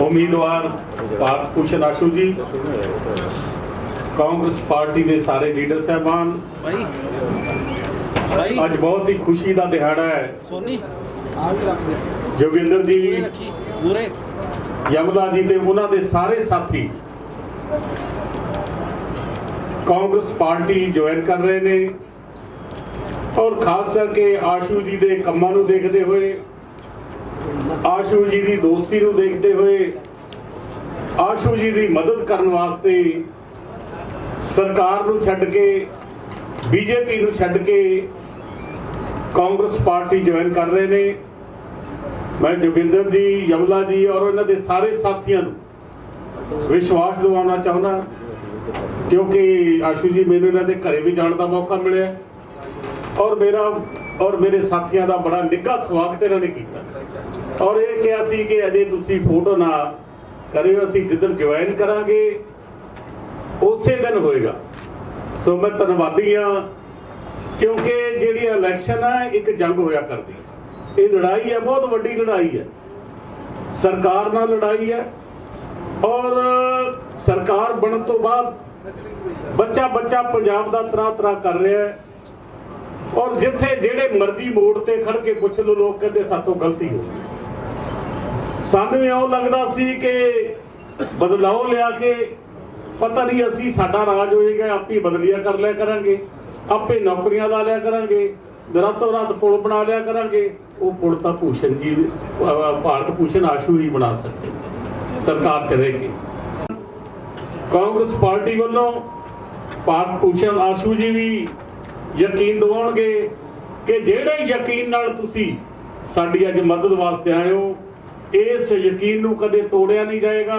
ਉਮੀਦਵਾਰ ਭਾਰਤ ਭੂਸ਼ਣ ਆਸ਼ੂ ਜੀ ਕਾਂਗਰਸ ਪਾਰਟੀ ਦੇ ਸਾਰੇ ਲੀਡਰ ਸਾਹਿਬਾਨ। ਅੱਜ ਬਹੁਤ ਹੀ ਖੁਸ਼ੀ ਦਾ ਦਿਹਾੜਾ ਹੈ। ਸੋਨੀ ਜੋਗਿੰਦਰ ਜੀ ਪੂਰੇ ਯਮਲਾ ਜੀ ਤੇ ਉਹਨਾਂ ਦੇ ਸਾਰੇ ਸਾਥੀ ਕਾਂਗਰਸ ਪਾਰਟੀ ਜੁਆਇਨ ਕਰ ਰਹੇ ਨੇ। ਔਰ ਖਾਸ ਕਰਕੇ ਆਸ਼ੂ ਜੀ ਦੇ ਕੰਮਾਂ ਨੂੰ ਦੇਖਦੇ ਹੋਏ ਆਸ਼ੂ ਜੀ ਦੀ ਦੋਸਤੀ ਨੂੰ ਦੇਖਦੇ ਹੋਏ, ਆਸ਼ੂ ਜੀ ਦੀ ਮਦਦ ਕਰਨ ਵਾਸਤੇ ਸਰਕਾਰ ਨੂੰ ਛੱਡ ਕੇ, ਬੀਜੇਪੀ ਨੂੰ ਛੱਡ ਕੇ ਕਾਂਗਰਸ ਪਾਰਟੀ ਜੁਆਇਨ ਕਰ ਰਹੇ ਨੇ। ਮੈਂ ਜੋਗਿੰਦਰ ਜੀ, ਯਮਲਾ ਜੀ ਔਰ ਇਹਨਾਂ ਦੇ ਸਾਰੇ ਸਾਥੀਆਂ ਨੂੰ ਵਿਸ਼ਵਾਸ ਦਿਵਾਉਣਾ ਚਾਹੁੰਦਾ, ਕਿਉਂਕਿ ਆਸ਼ੂ ਜੀ, ਮੈਨੂੰ ਇਹਨਾਂ ਦੇ ਘਰੇ ਵੀ ਜਾਣ ਦਾ ਮੌਕਾ ਮਿਲਿਆ। ਔਰ ਮੇਰਾ, ਔਰ ਮੇਰੇ ਸਾਥੀਆਂ ਦਾ ਬੜਾ ਨਿੱਘਾ ਸਵਾਗਤ ਇਹਨਾਂ ਨੇ ਕੀਤਾ। ਔਰ ਇਹ ਕਿਹਾ ਸੀ ਕਿ ਅਜੇ ਤੁਸੀਂ ਫੋਟੋ ਨਾ ਕਰਿਓ, ਅਸੀਂ ਜਿੱਦਣ ਜੁਆਇਨ ਕਰਾਂਗੇ, ਉਸੇ ਦਿਨ ਹੋਏਗਾ। ਸੋ ਮੈਂ ਧੰਨਵਾਦੀ ਹਾਂ, ਕਿਉਂਕਿ ਜਿਹੜੀ ਇਲੈਕਸ਼ਨ ਹੈ ਇੱਕ ਜੰਗ ਹੋਇਆ ਕਰਦੀ ਇਹ ਲੜਾਈ ਹੈ, ਬਹੁਤ ਵੱਡੀ ਲੜਾਈ ਹੈ। ਸਰਕਾਰ ਨਾਲ ਲੜਾਈ ਹੈ, ਔਰ ਸਰਕਾਰ ਬਣਨ ਤੋਂ ਬਾਅਦ ਬੱਚਾ ਬੱਚਾ ਪੰਜਾਬ ਦਾ ਤਰਾ ਤਰਾ ਕਰ ਰਿਹਾ ਹੈ। ਔਰ ਜਿੱਥੇ ਜਿਹੜੇ ਮਰਜ਼ੀ ਮੋੜ ਤੇ ਖੜ ਕੇ ਪੁੱਛ ਲੋ ਲੋਕ ਕਹਿੰਦੇ ਸਾਤੋਂ ਗਲਤੀ ਹੋ ਗਈ। ਸਾਨੂੰ ਇਉਂ ਲੱਗਦਾ ਸੀ ਕਿ ਬਦਲਾਅ ਲਿਆ ਕੇ ਪਤਾ ਨਹੀਂ ਅਸੀਂ ਸਾਡਾ ਰਾਜ ਹੋਏਗਾ, ਆਪੇ ਬਦਲੀਆਂ ਕਰ ਲਿਆ ਕਰਾਂਗੇ, ਆਪੇ ਨੌਕਰੀਆਂ ਲਾ ਲਿਆ ਕਰਾਂਗੇ ਰਾਤੋਂ ਰਾਤ ਪੁਲ ਬਣਾ ਲਿਆ ਕਰਾਂਗੇ, ਉਹ ਪੁਲ ਤਾਂ ਭੂਸ਼ਣ ਜੀ ਭਾਰਤ ਭੂਸ਼ਣ ਆਸ਼ੂ ਹੀ ਬਣਾ ਸਕਦੇ ਸਰਕਾਰ ਚ ਰਹਿ ਕੇ ਕਾਂਗਰਸ ਪਾਰਟੀ ਵੱਲੋਂ ਭਾਰਤ ਭੂਸ਼ਣ ਆਸ਼ੂ ਜੀ ਵੀ ਯਕੀਨ ਦਿਵਾਉਣਗੇ ਕਿ ਜਿਹੜੇ ਯਕੀਨ ਨਾਲ ਤੁਸੀਂ ਸਾਡੀ ਅੱਜ ਮਦਦ ਵਾਸਤੇ ਆਏ ਹੋ ਇਸ ਯਕੀਨ ਨੂੰ ਕਦੇ ਤੋੜਿਆ ਨਹੀਂ ਜਾਏਗਾ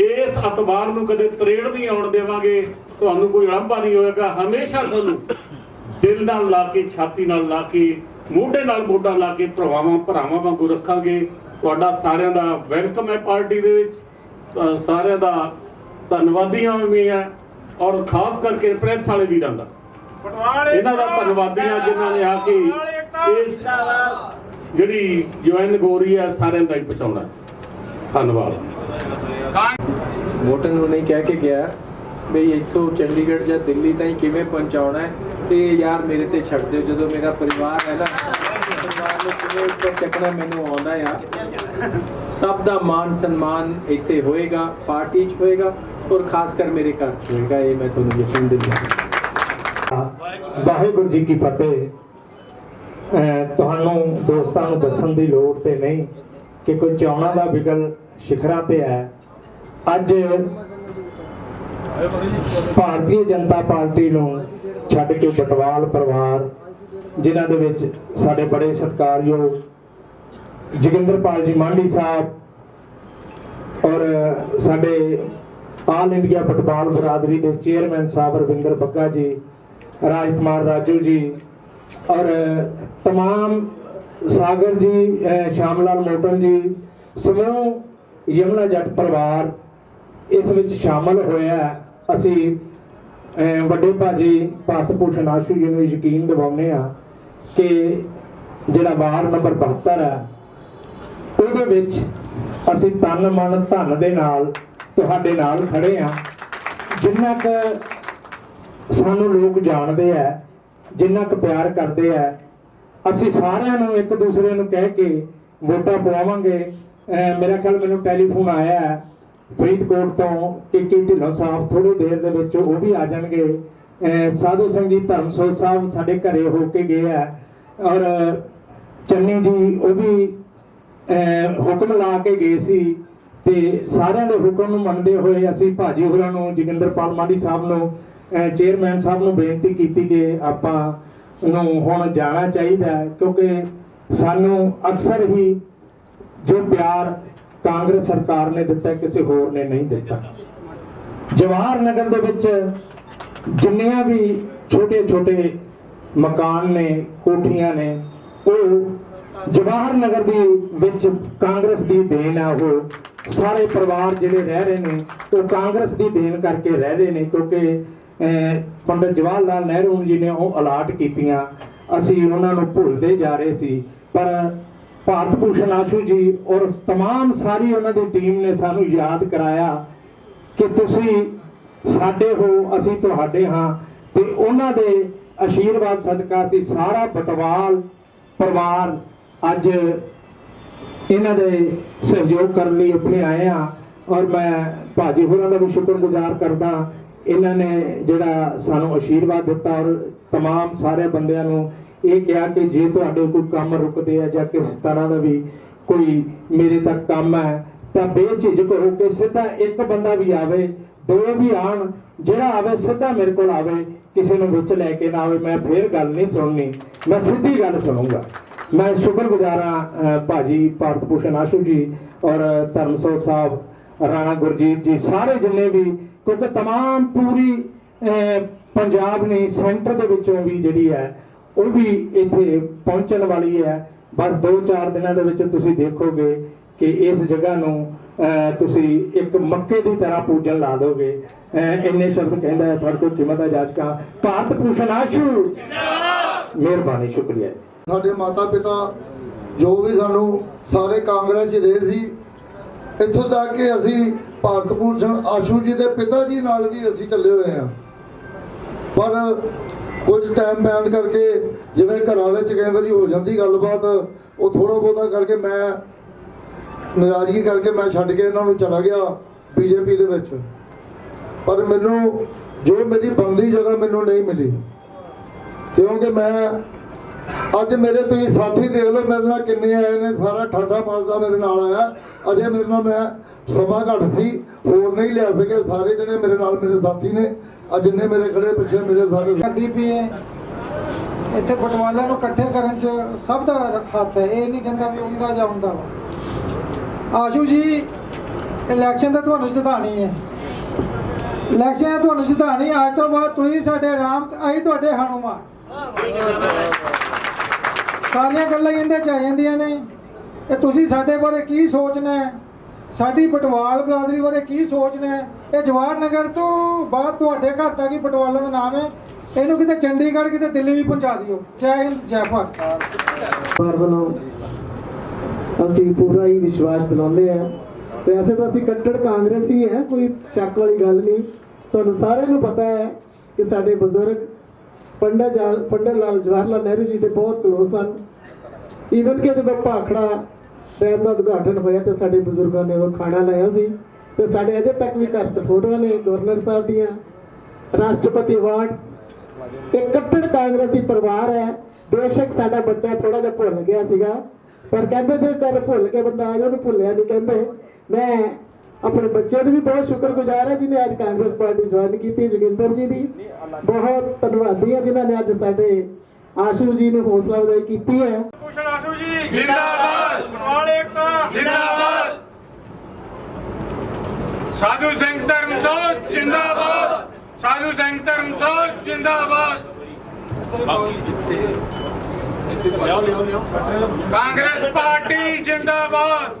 ਇਸ ਅਤਬਾਰ ਨੂੰ ਕਦੇ ਤਰੇੜ ਨਹੀਂ ਆਉਣ ਦੇਵਾਂਗੇ ਤੁਹਾਨੂੰ ਕੋਈ ਅੜੰਬਾ ਨਹੀਂ ਹੋਏਗਾ ਹਮੇਸ਼ਾ ਤੁਹਾਨੂੰ ਦਿਲ ਨਾਲ ਲਾ ਕੇ ਛਾਤੀ ਨਾਲ ਲਾ ਕੇ ਮੋਢੇ ਨਾਲ ਮੋਢਾ ਲਾ ਕੇ ਭਰਾਵਾਂ ਭਰਾਵਾਂ ਵਾਂਗੂ ਰੱਖਾਂਗੇ। ਤੁਹਾਡਾ ਸਾਰਿਆਂ ਦਾ ਵੈਲਕਮ ਹੈ ਪਾਰਟੀ ਦੇ ਵਿੱਚ ਸਾਰਿਆਂ ਦਾ ਧੰਨਵਾਦੀਆਂ ਵੀ ਹੈ ਔਰ ਖਾਸ ਕਰਕੇ ਪ੍ਰੈਸ ਵਾਲੇ ਵੀਰਾਂ ਦਾ। ਇਹਨਾਂ ਦਾ ਧੰਨਵਾਦੀ ਆ ਜਿਨ੍ਹਾਂ ਨੇ ਆ ਕੇ ਇਸ ਜਿਹੜੀ ਜੁਆਇਨ ਗੋਰੀ ਹੈ ਸਾਰਿਆਂ ਤੱਕ ਪਹੁੰਚਾਉਣਾ ਧੰਨਵਾਦ। ਵੋਟਰ ਨੂੰ ਨਹੀਂ ਕਹਿ ਕੇ ਗਿਆ ਵੀ ਇੱਥੋਂ ਚੰਡੀਗੜ੍ਹ ਜਾਂ ਦਿੱਲੀ ਤਾਈਂ ਕਿਵੇਂ ਪਹੁੰਚਾਉਣਾ ਹੈ ਤੇ ਯਾਰ ਮੇਰੇ ਤੇ ਛੱਡ ਦਿਓ ਜਦੋਂ ਮੇਰਾ ਪਰਿਵਾਰ ਹੈ ਨਾ ਪਰਿਵਾਰ ਨੂੰ ਕਿਵੇਂ ਉੱਪਰ ਚੱਕਣਾ ਮੈਨੂੰ ਆਉਂਦਾ ਆ। ਸਭ ਦਾ ਮਾਨ ਸਨਮਾਨ ਇੱਥੇ ਹੋਏਗਾ ਪਾਰਟੀ 'ਚ ਹੋਏਗਾ ਔਰ ਖਾਸ ਕਰ ਮੇਰੇ ਘਰ 'ਚ ਹੋਏਗਾ ਇਹ ਮੈਂ ਤੁਹਾਨੂੰ ਯਕੀਨ ਦਿੰਦਾ ਵਾਹਿਗੁਰੂ ਜੀ ਕੀ ਫਤਿਹ। ਤੁਹਾਨੂੰ ਦੋਸਤਾਂ ਨੂੰ ਦੱਸਣ ਦੀ ਲੋੜ ਤੇ ਨਹੀਂ ਕਿ ਕੋਈ ਚਾਉਣਾ ਦਾ ਵਿਗਲ ਸਿਖਰਾਂ ਤੇ ਹੈ। ਅੱਜ ਭਾਰਤੀ ਜਨਤਾ ਪਾਰਟੀ ਨੂੰ ਛੱਡ ਕੇ ਬਟਵਾਲ ਪਰਿਵਾਰ, ਜਿਨ੍ਹਾਂ ਦੇ ਵਿੱਚ ਸਾਡੇ ਬੜੇ ਸਤਿਕਾਰਯੋਗ ਜੋਗਿੰਦਰਪਾਲ ਜੀ ਮਾਂਡੀ ਸਾਹਿਬ ਔਰ ਸਾਡੇ ਆਲ ਇੰਡੀਆ ਫੁੱਟਬਾਲ ਬਰਾਦਰੀ ਦੇ ਚੇਅਰਮੈਨ ਸਾਹਿਬ ਰਵਿੰਦਰ ਬੱਗਾ ਜੀ, ਰਾਜਕੁਮਾਰ ਰਾਜੂ ਜੀ ਔਰ तमाम ਸਾਗਰ ਜੀ ਅਹ ਸ਼ਾਮ ਲਾਲ ਮੋਟਨ ਜੀ ਸਮੂਹ ਯਮਨਾ ਜੱਟ ਪਰਿਵਾਰ ਇਸ ਵਿੱਚ ਸ਼ਾਮਲ ਹੋਇਆ ਹੈ। ਅਸੀਂ ਅਹ ਵੱਡੇ ਭਾਜੀ ਭਾਰਤ ਭੂਸ਼ਣ ਆਸ਼ੂ ਜੀ ਨੂੰ ਯਕੀਨ ਦਿਵਾਉਂਦੇ ਆ ਕਿ ਜਿਹੜਾ ਵਾਰ ਨੰਬਰ 72 ਹੈ ਉਹਦੇ ਵਿੱਚ ਅਸੀਂ ਤਨ ਮਨ ਧਨ ਦੇ ਨਾਲ ਤੁਹਾਡੇ ਨਾਲ ਖੜੇ ਆ ਜਿੰਨਾ ਕੁ ਸਾਨੂੰ ਲੋਕ ਜਾਣਦੇ ਆ ਜਿੰਨਾ ਕੁ ਪਿਆਰ ਕਰਦੇ ਆ, ਅਸੀਂ ਸਾਰਿਆਂ ਨੂੰ ਇੱਕ ਦੂਸਰੇ ਨੂੰ ਕਹਿ ਕੇ ਵੋਟਾਂ ਪਵਾਵਾਂਗੇ। ਮੇਰਾ ਖਿਆਲ ਮੈਨੂੰ ਟੈਲੀਫੋਨ ਆਇਆ ਹੈ, ਫਰੀਦਕੋਟ ਤੋਂ ਟਿੱਕੀ ਢਿੱਲੋਂ ਸਾਹਿਬ ਥੋੜੀ ਦੇਰ ਦੇ ਵਿੱਚ ਉਹ ਵੀ ਆ ਜਾਣਗੇ। ਸਾਧੂ ਸਿੰਘ ਜੀ ਧਰਮਸੋਤ ਸਾਹਿਬ ਸਾਡੇ ਘਰੇ ਹੋ ਕੇ ਗਏ ਆ। ਔਰ ਚੰਨੀ ਜੀ ਉਹ ਵੀ ਹੁਕਮ ਲਾ ਕੇ ਗਏ ਸੀ ਤੇ ਸਾਰਿਆਂ ਦੇ ਹੁਕਮ ਨੂੰ ਮੰਨਦੇ ਹੋਏ ਅਸੀਂ ਭਾਜੀ ਹੋਰਾਂ ਨੂੰ, ਜੋਗਿੰਦਰਪਾਲ ਮਾੜੀ ਸਾਹਿਬ ਨੂੰ ਚੇਅਰਮੈਨ ਸਾਹਿਬ ਨੂੰ ਬੇਨਤੀ ਕੀਤੀ ਕਿ ਆਪਾਂ ਨੂੰ ਹੁਣ ਜਾਣਾ ਚਾਹੀਦਾ ਕਿਉਂਕਿ ਸਾਨੂੰ ਅਕਸਰ ਹੀ ਜੋ ਪਿਆਰ ਕਾਂਗਰਸ ਸਰਕਾਰ ਨੇ ਦਿੱਤਾ ਕਿਸੇ ਹੋਰ ਨੇ ਨਹੀਂ ਦਿੱਤਾ। ਜਵਾਹਰ ਨਗਰ ਦੇ ਵਿੱਚ ਜਿੰਨੀਆਂ ਵੀ ਛੋਟੇ ਛੋਟੇ ਮਕਾਨ ਨੇ, ਕੋਠੀਆਂ ਨੇ, ਉਹ ਜਵਾਹਰ ਨਗਰ ਦੀ ਵਿੱਚ ਕਾਂਗਰਸ ਦੀ ਦੇਣ ਆ ਉਹ। ਸਾਰੇ ਪਰਿਵਾਰ ਜਿਹੜੇ ਰਹਿ ਰਹੇ ਨੇ, ਉਹ ਕਾਂਗਰਸ ਦੀ ਦੇਣ ਕਰਕੇ ਰਹਿ ਰਹੇ ਨੇ, ਕਿਉਂਕਿ ਪੰਡਿਤ ਜਵਾਹਰ ਲਾਲ ਨਹਿਰੂ ਜੀ ਨੇ ਉਹ ਅਲਾਟ ਕੀਤੀਆਂ ਅਸੀਂ ਉਹਨਾਂ ਨੂੰ ਭੁੱਲਦੇ ਜਾ ਰਹੇ ਸੀ ਪਰ ਭਾਰਤ ਭੂਸ਼ਣ ਆਸ਼ੂ ਜੀ ਔਰ तमाम ਸਾਰੀ ਉਹਨਾਂ ਦੀ ਟੀਮ ਨੇ ਸਾਨੂੰ ਯਾਦ ਕਰਾਇਆ ਕਿ ਤੁਸੀਂ ਸਾਡੇ ਹੋ ਅਸੀਂ ਤੁਹਾਡੇ ਹਾਂ ਤੇ ਉਹਨਾਂ ਦੇ ਆਸ਼ੀਰਵਾਦ ਸਦਕਾ ਅਸੀਂ ਸਾਰਾ ਬਟਵਾਲ ਪਰਿਵਾਰ ਅੱਜ ਇਹਨਾਂ ਦੇ ਸਹਿਯੋਗ ਕਰਨ ਲਈ ਇੱਥੇ ਆਏ ਆ ਔਰ ਮੈਂ ਭਾਜੀ ਹੋਰਾਂ ਦਾ ਵੀ ਸ਼ੁਕਰਗੁਜ਼ਾਰ ਕਰਦਾ ਇਹਨਾਂ ਨੇ ਜਿਹੜਾ ਸਾਨੂੰ ਆਸ਼ੀਰਵਾਦ ਦਿੱਤਾ ਔਰ तमाम ਸਾਰੇ ਬੰਦਿਆਂ ਨੂੰ ਇਹ ਕਿਹਾ ਕਿ ਜੇ ਤੁਹਾਡੇ ਕੋਈ ਕੰਮ ਰੁਕਦੇ ਆ ਜਾਂ ਕਿਸ ਤਰ੍ਹਾਂ ਦਾ ਵੀ ਕੋਈ ਮੇਰੇ ਤੱਕ ਕੰਮ ਹੈ ਤਾਂ ਬੇਝਿਜਕ ਹੋ ਕੇ ਸਿੱਧਾ ਇੱਕ ਬੰਦਾ ਵੀ ਆਵੇ ਦੋ ਵੀ ਆਣ ਜਿਹੜਾ ਆਵੇ ਸਿੱਧਾ ਮੇਰੇ ਕੋਲ ਆਵੇ ਕਿਸੇ ਨੂੰ ਵਿੱਚ ਲੈ ਕੇ ਨਾ ਆਵੇ ਮੈਂ ਫੇਰ ਗੱਲ ਨਹੀਂ ਸੁਣਨੀ ਮੈਂ ਸਿੱਧੀ ਗੱਲ ਸੁਣੂੰਗਾ ਮੈਂ ਸ਼ੁਕਰਗੁਜ਼ਾਰ ਹਾਂ ਅਹ, ਭਾਜੀ ਭਾਰਤ ਭੂਸ਼ਣ ਆਸ਼ੂ ਜੀ ਔਰ ਧਰਮਸੋਤ ਸਾਹਿਬ ਰਾਣਾ ਗੁਰਜੀਤ ਜੀ ਸਾਰੇ ਜਿੰਨੇ ਵੀ ਕਿਉਂਕਿ तमाम ਪੂਰੀ ਅਹ, ਪੰਜਾਬ ਨੇ ਸੈਂਟਰ ਦੇ ਵਿੱਚੋਂ ਵੀ ਜਿਹੜੀ ਹੈ ਉਹ ਵੀ ਇੱਥੇ ਪਹੁੰਚਣ ਵਾਲੀ ਹੈ ਬਸ 2-4 ਦਿਨਾਂ ਦੇ ਵਿੱਚ ਤੁਸੀਂ ਦੇਖੋਗੇ ਕਿ ਇਸ ਜਗ੍ਹਾ ਨੂੰ ਅਹ, ਤੁਸੀਂ ਇੱਕ ਮੱਕੇ ਦੀ ਤਰ੍ਹਾਂ ਪੂਜਣ ਲਾ ਦੋਗੇ ਅਹ, ਇੰਨੇ ਸ਼ਬਦ ਕਹਿੰਦਾ ਹੈ ਤੁਹਾਡੇ ਤੋਂ ਕੀਮਤ ਹੈ ਜਾਜਕਾ ਭਾਰਤ ਭੂਸ਼ਣ ਆਸ਼ੂ ਮਿਹਰਬਾਨੀ ਸ਼ੁਕਰੀਆ ਜੀ। ਸਾਡੇ ਮਾਤਾ ਪਿਤਾ ਜੋ ਵੀ ਸਾਨੂੰ ਸਾਰੇ ਕਾਂਗਰਸ 'ਚ ਰਹੇ ਸੀ ਇੱਥੋਂ ਤੱਕ ਕਿ ਅਸੀਂ ਭਾਰਤ ਭੂਸ਼ਣ ਆਸ਼ੂ ਜੀ ਦੇ ਪਿਤਾ ਜੀ ਨਾਲ ਵੀ ਅਸੀਂ ਚੱਲੇ ਹੋਏ ਹਾਂ। ਪਰ ਕੁਝ ਟਾਈਮ ਬੈਂਡ ਕਰਕੇ ਜਿਵੇਂ ਘਰਾਂ ਵਿੱਚ ਕਈ ਵਾਰੀ ਹੋ ਜਾਂਦੀ ਗੱਲਬਾਤ, ਉਹ ਥੋੜਾ ਬਹੁਤਾ ਕਰਕੇ ਮੈਂ ਨਾਰਾਜ਼ਗੀ ਕਰਕੇ ਮੈਂ ਛੱਡ ਕੇ ਇਹਨਾਂ ਨੂੰ ਚਲਾ ਗਿਆ ਬੀਜੇਪੀ ਦੇ ਵਿੱਚ। ਪਰ ਮੈਨੂੰ ਜੋ ਮੇਰੀ ਬਣਦੀ ਜਗ੍ਹਾ ਮੈਨੂੰ ਨਹੀਂ ਮਿਲੀ। ਕਿਉਂਕਿ ਮੈਂ ਅੱਜ ਮੇਰੇ ਤੁਸੀਂ ਸਾਥੀ ਦੇਖ ਲਓ, ਮੇਰੇ ਨਾਲ ਕਿੰਨੇ ਆਏ ਨੇ, ਸਾਰਾ ਠਾਠਾ ਮਾਰਦਾ ਮੇਰੇ ਨਾਲ ਆਇਆ। ਅਜੇ ਮੇਰੇ ਨਾਲ ਮੈਂ ਸਮਾਂ ਘੱਟ ਸੀ, ਹੋਰ ਨਹੀਂ ਲਿਆ ਸਕੇ ਸਾਰੇ ਜਿਹੜੇ ਮੇਰੇ ਨਾਲ ਮੇਰੇ ਸਾਥੀ ਨੇ। ਅੱਜ ਜਿੰਨੇ ਮੇਰੇ ਖੜੇ ਪਿੱਛੇ ਮੇਰੇ ਸਾਰੇ ਕਰਦੀ ਪਈ ਇੱਥੇ ਪਟਵਾਲਾਂ ਨੂੰ ਇਕੱਠੇ ਕਰਨ 'ਚ ਸਭ ਦਾ ਹੱਥ ਹੈ। ਇਹ ਨਹੀਂ ਕਹਿੰਦਾ ਵੀ ਉਹਦਾ ਜਾਂ ਹੁੰਦਾ ਆਸ਼ੂ ਜੀ ਇਲੈਕਸ਼ਨ ਤਾਂ ਤੁਹਾਨੂੰ ਜਿਤਾਣੀ ਹੈ। ਇਲੈਕਸ਼ਨ ਤੁਹਾਨੂੰ ਜਿਤਾਣੀ। ਅੱਜ ਤੋਂ ਬਾਅਦ ਤੁਸੀਂ ਸਾਡੇ ਰਾਮ ਤੇ ਅਸੀਂ ਤੁਹਾਡੇ ਹਨੂਮਾਨ। ਸਾਰੀਆਂ ਗੱਲਾਂ ਇਹਦੇ ਚ ਆ ਜਾਂਦੀਆਂ ਨੇ। ਤੇ ਤੁਸੀਂ ਸਾਡੇ ਬਾਰੇ ਕੀ ਸੋਚਣਾ ਹੈ? ਸਾਡੀ ਬਟਵਾਲ ਬਰਾਦਰੀ ਬਾਰੇ ਕੀ ਸੋਚਣਾ ਹੈ? ਇਹ ਜਵਾਹਰ ਨਗਰ ਤੋਂ ਬਾਅਦ ਤੁਹਾਡੇ ਘਰ ਤੱਕ ਹੀ ਬਟਵਾਲਾ ਦਾ ਨਾਮ ਹੈ। ਇਹਨੂੰ ਕਿਤੇ ਚੰਡੀਗੜ੍ਹ, ਕਿਤੇ ਦਿੱਲੀ ਵੀ ਪਹੁੰਚਾ ਦਿਓ। ਜੈ ਹਿੰਦ, ਜੈ ਭਾਰਤ। ਪਰਿਵਾਰ ਵੱਲੋਂ ਅਸੀਂ ਪੂਰਾ ਹੀ ਵਿਸ਼ਵਾਸ ਦਿਲਾਉਂਦੇ ਆ ਵੈਸੇ ਤਾਂ ਅਸੀਂ ਕੱਟੜ ਕਾਂਗਰਸੀ ਹੈ, ਕੋਈ ਸ਼ੱਕ ਵਾਲੀ ਗੱਲ ਨਹੀਂ। ਤੁਹਾਨੂੰ ਸਾਰਿਆਂ ਨੂੰ ਪਤਾ ਹੈ ਕਿ ਸਾਡੇ ਬਜ਼ੁਰਗ ਪੰਡਤ ਜਾਲ, ਪੰਡਤ ਲਾਲ ਜਵਾਹਰ ਲਾਲ ਨਹਿਰੂ ਜੀ ਦੇ ਬਹੁਤ ਕਲੋਜ਼ ਸਨ। ਈਵਨ ਕਿ ਜਦੋਂ ਭਾਖੜਾ ਡੈਮ ਦਾ ਉਦਘਾਟਨ ਹੋਇਆ ਤੇ ਸਾਡੇ ਬਜ਼ੁਰਗਾਂ ਨੇ ਉਹ ਖਾਣਾ ਲਾਇਆ ਸੀ ਤੇ ਸਾਡੇ ਅਜੇ ਤੱਕ ਵੀ ਘਰ 'ਚ ਫੋਟੋਆਂ ਨੇ ਗਵਰਨਰ ਸਾਹਿਬ ਦੀਆਂ। ਰਾਸ਼ਟਰਪਤੀ ਅਵਾਰਡ। ਇੱਕ ਕੱਟੜ ਕਾਂਗਰਸੀ ਪਰਿਵਾਰ ਹੈ। ਬੇਸ਼ੱਕ ਸਾਡਾ ਬੱਚਾ ਥੋੜਾ ਜਿਹਾ ਭੁੱਲ ਗਿਆ ਸੀਗਾ। ਪਰ ਕਹਿੰਦੇ ਜੇ ਕਰ ਭੁੱਲ ਕੇ ਬੰਦਾ ਆ ਜਾ ਉਹਨੂੰ ਭੁੱਲਿਆ ਨਹੀਂ ਕਹਿੰਦੇ। ਮੈਂ ਆਪਣੇ ਬੱਚੇ ਨੂੰ ਵੀ ਬਹੁਤ ਸ਼ੁਕਰਗੁਜ਼ਾਰ ਹਾਂ ਜਿਨੇ ਅੱਜ ਕਾਂਗਰਸ ਪਾਰਟੀ ਜੁਆਇਨ ਕੀਤੀ ਜੋਗਿੰਦਰ ਜੀ ਦੀ। ਬਹੁਤ ਧੰਨਵਾਦੀ ਹਾਂ ਜਿਨ੍ਹਾਂ ਨੇ ਅੱਜ ਸਾਡੇ ਆਸ਼ੂ ਜੀ ਨੂੰ ਹੌਸਲਾ ਅਫਜ਼ਾਈ ਕੀਤੀ ਹੈ। ਭੂਸ਼ਣ ਆਸ਼ੂ ਜੀ ਜਿੰਦਾਬਾਦ। ਪਟਵਾਲ ਏਕਤਾ। ਜਿੰਦਾਬਾਦ। ਸਾਧੂ ਸਿੰਘ ਧਰਮਸੋਤ ਜਿੰਦਾਬਾਦ। ਸਾਧੂ ਸਿੰਘ ਧਰਮਸੋਤ ਜਿੰਦਾਬਾਦ। ਕਾਂਗਰਸ ਪਾਰਟੀ ਜਿੰਦਾਬਾਦ।